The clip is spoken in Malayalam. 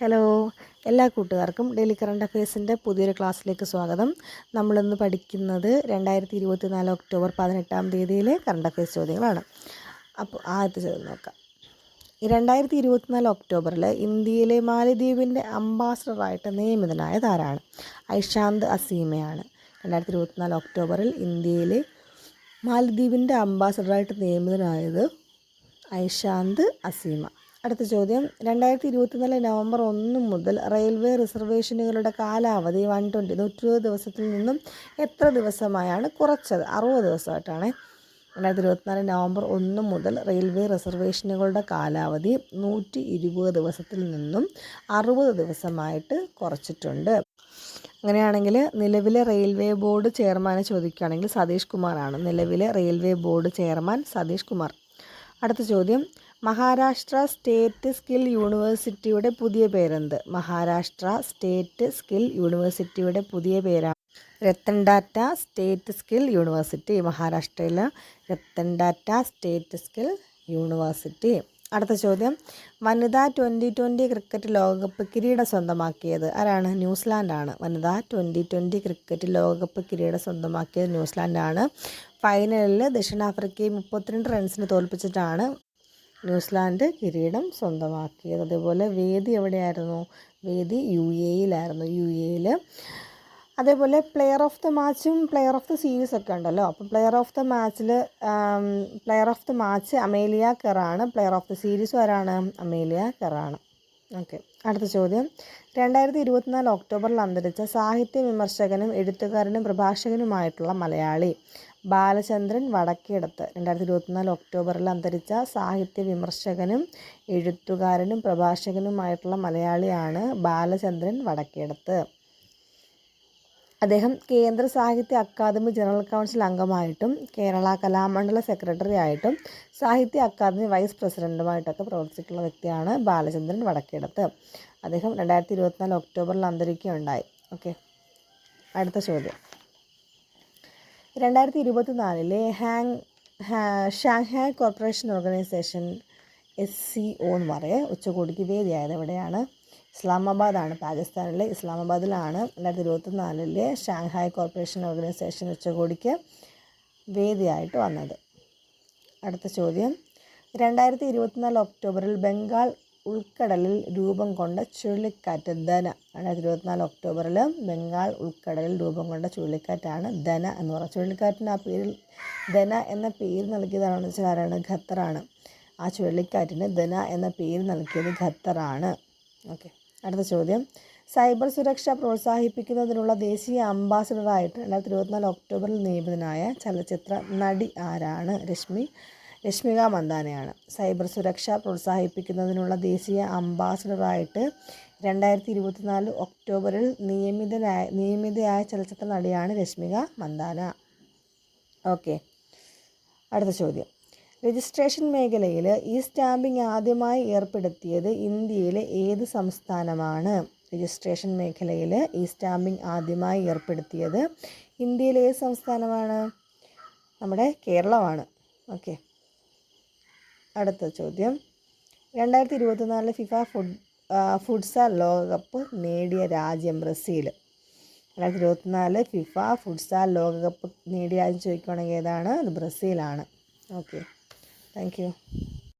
ഹലോ എല്ലാ കൂട്ടുകാർക്കും ഡെയിലി കറണ്ട് അഫയേഴ്സിന്റെ പുതിയൊരു ക്ലാസ്സിലേക്ക് സ്വാഗതം. നമ്മളിന്ന് പഠിക്കുന്നത് രണ്ടായിരത്തി ഇരുപത്തി നാല് ഒക്ടോബർ പതിനെട്ടാം തീയതിയിലെ കറണ്ട് അഫയേഴ്സ് ചോദ്യങ്ങളാണ്. അപ്പോൾ ആദ്യത്തെ ചോദ്യം നോക്കാം. രണ്ടായിരത്തി ഇരുപത്തിനാല് ഒക്ടോബറിൽ ഇന്ത്യയിലെ മാലദ്വീപിന്റെ അംബാസഡറായിട്ട് നിയമിതനായത് താരാണ് ഐഷാന്ത് അസീമയാണ്. രണ്ടായിരത്തി ഇരുപത്തിനാല് ഒക്ടോബറിൽ ഇന്ത്യയിലെ മാലദ്വീപിന്റെ അംബാസഡറായിട്ട് നിയമിതനായത് ഐഷാന്ത് അസീമ. അടുത്ത ചോദ്യം. രണ്ടായിരത്തി ഇരുപത്തിനാല് നവംബർ ഒന്ന് മുതൽ റെയിൽവേ റിസർവേഷനുകളുടെ കാലാവധി വൺ ട്വന്റി നൂറ്റി ഇരുപത് ദിവസത്തിൽ നിന്നും എത്ര ദിവസമായാണ് കുറച്ചത്? അറുപത് ദിവസമായിട്ടാണ്. രണ്ടായിരത്തി ഇരുപത്തിനാല് നവംബർ ഒന്ന് മുതൽ റെയിൽവേ റിസർവേഷനുകളുടെ കാലാവധി നൂറ്റി ഇരുപത് ദിവസത്തിൽ നിന്നും അറുപത് ദിവസമായിട്ട് കുറച്ചിട്ടുണ്ട്. അങ്ങനെയാണെങ്കിൽ നിലവിലെ റെയിൽവേ ബോർഡ് ചെയർമാനെ ചോദിക്കുകയാണെങ്കിൽ സതീഷ് കുമാറാണ് നിലവിലെ railway board chairman Satish Kumar. അടുത്ത ചോദ്യം. മഹാരാഷ്ട്ര സ്റ്റേറ്റ് സ്കിൽ യൂണിവേഴ്സിറ്റിയുടെ പുതിയ പേരെന്ത്? മഹാരാഷ്ട്ര സ്റ്റേറ്റ് സ്കിൽ യൂണിവേഴ്സിറ്റിയുടെ പുതിയ പേരാണ് Ratan Tata state skill university. മഹാരാഷ്ട്രയിൽ Ratan Tata state skill university. അടുത്ത ചോദ്യം. വനിതാ ട്വന്റി ട്വന്റി ക്രിക്കറ്റ് ലോകകപ്പ് കിരീടം സ്വന്തമാക്കിയത് ആരാണ്? ന്യൂസിലാൻഡാണ്. വനിതാ ട്വന്റി ട്വന്റി ക്രിക്കറ്റ് ലോകകപ്പ് കിരീടം സ്വന്തമാക്കിയത് ന്യൂസിലാൻഡാണ്. ഫൈനലിൽ ദക്ഷിണാഫ്രിക്കയെ മുപ്പത്തിരണ്ട് റൺസിന് തോൽപ്പിച്ചിട്ടാണ് ന്യൂസിലാൻഡ് കിരീടം സ്വന്തമാക്കിയത്. അതേപോലെ വേദി എവിടെയായിരുന്നു? വേദി യു എയിലായിരുന്നു യു എയിൽ അതേപോലെ പ്ലെയർ ഓഫ് ദ മാച്ചും പ്ലെയർ ഓഫ് ദ സീരീസ് ഒക്കെ ഉണ്ടല്ലോ. അപ്പോൾ പ്ലെയർ ഓഫ് ദ മാച്ചിൽ player of the match Amelia കെറാണ്. Player of the series ആരാണ് അമേലിയ കെറാണ്. ഓക്കെ അടുത്ത ചോദ്യം. രണ്ടായിരത്തി ഇരുപത്തിനാല് ഒക്ടോബറിൽ അന്തരിച്ച സാഹിത്യ വിമർശകനും എഴുത്തുകാരനും പ്രഭാഷകനുമായിട്ടുള്ള മലയാളി ബാലചന്ദ്രൻ വടക്കേടത്ത്. രണ്ടായിരത്തി ഇരുപത്തിനാല് ഒക്ടോബറിൽ അന്തരിച്ച സാഹിത്യ വിമർശകനും എഴുത്തുകാരനും പ്രഭാഷകനുമായിട്ടുള്ള മലയാളിയാണ് ബാലചന്ദ്രൻ വടക്കേടത്ത്. അദ്ദേഹം കേന്ദ്ര സാഹിത്യ അക്കാദമി ജനറൽ കൗൺസിൽ അംഗമായിട്ടും കേരള കലാമണ്ഡല സെക്രട്ടറി ആയിട്ടും സാഹിത്യ അക്കാദമി വൈസ് പ്രസിഡന്റുമായിട്ടൊക്കെ പ്രവർത്തിച്ചിട്ടുള്ള വ്യക്തിയാണ് ബാലചന്ദ്രൻ വടക്കേടത്ത്. അദ്ദേഹം രണ്ടായിരത്തി ഇരുപത്തിനാല് ഒക്ടോബറിൽ അന്തരിക്കുകയുണ്ടായി. ഓക്കെ. അടുത്ത ചോദ്യം. രണ്ടായിരത്തി ഇരുപത്തിനാലിലെ hang Shanghai corporation organisation S C O എന്ന് പറയുക ഉച്ചകോടിക്ക് വേദിയായത് എവിടെയാണ് ഇസ്ലാമാബാദാണ് പാകിസ്ഥാനിലെ ഇസ്ലാമാബാദിലാണ്. രണ്ടായിരത്തി ഇരുപത്തിനാലിലെ ഷാങ്ഹായ് കോർപ്പറേഷൻ ഓർഗനൈസേഷൻ ഉച്ചകോടിക്ക് വേദിയായിട്ട് വന്നത്. അടുത്ത ചോദ്യം. രണ്ടായിരത്തി ഇരുപത്തിനാല് ഒക്ടോബറിൽ ബംഗാൾ ഉൾക്കടലിൽ രൂപം കൊണ്ട ചുഴലിക്കാറ്റ് ധന. രണ്ടായിരത്തി ഇരുപത്തിനാല് ഒക്ടോബറിൽ ബംഗാൾ ഉൾക്കടലിൽ രൂപം കൊണ്ട ചുഴലിക്കാറ്റാണ് ധന എന്ന് പറയുന്നത്. ചുഴലിക്കാറ്റിന് ആ പേരിൽ ധന എന്ന പേര് നൽകിയതാണെന്ന് വെച്ചാൽ ആരാണ്? ഖത്തറാണ്. ആ ചുഴലിക്കാറ്റിന് ധന എന്ന പേര് നൽകിയത് ഖത്തറാണ്. ഓക്കെ. അടുത്ത ചോദ്യം. സൈബർ സുരക്ഷ പ്രോത്സാഹിപ്പിക്കുന്നതിനുള്ള ദേശീയ അംബാസിഡറായിട്ട് രണ്ടായിരത്തി ഇരുപത്തിനാല് ഒക്ടോബറിൽ നിയമിതനായ ചലച്ചിത്ര നടി ആരാണ്? രശ്മി രശ്മിക മന്ദാനയാണ്. സൈബർ സുരക്ഷ പ്രോത്സാഹിപ്പിക്കുന്നതിനുള്ള ദേശീയ അംബാസഡറായിട്ട് രണ്ടായിരത്തി ഇരുപത്തിനാല് ഒക്ടോബറിൽ നിയമിതനായ നിയമിതയായ ചലച്ചിത്ര നടിയാണ് രശ്മിക മന്ദാന. ഓക്കെ. അടുത്ത ചോദ്യം. രജിസ്ട്രേഷൻ മേഖലയിൽ ഈ സ്റ്റാമ്പിംഗ് ആദ്യമായി ഏർപ്പെടുത്തിയത് ഇന്ത്യയിലെ ഏത് സംസ്ഥാനമാണ്? രജിസ്ട്രേഷൻ മേഖലയിൽ ഈ സ്റ്റാമ്പിംഗ് ആദ്യമായി ഏർപ്പെടുത്തിയത് ഇന്ത്യയിലെ ഏത് സംസ്ഥാനമാണ്? നമ്മുടെ കേരളമാണ്. ഓക്കെ. അടുത്ത ചോദ്യം. രണ്ടായിരത്തി ഇരുപത്തിനാലിലെ ഫിഫ ഫുഡ് ഫുഡ്സാൽ ലോകകപ്പ് നേടിയ രാജ്യം ബ്രസീൽ രണ്ടായിരത്തി ഇരുപത്തിനാല് ഫിഫ ഫുഡ്സാൽ ലോകകപ്പ് നേടിയ രാജ്യം ചോദിക്കുകയാണെങ്കിൽ ഏതാണ്? അത് ബ്രസീലാണ്. ഓക്കെ. Thank you.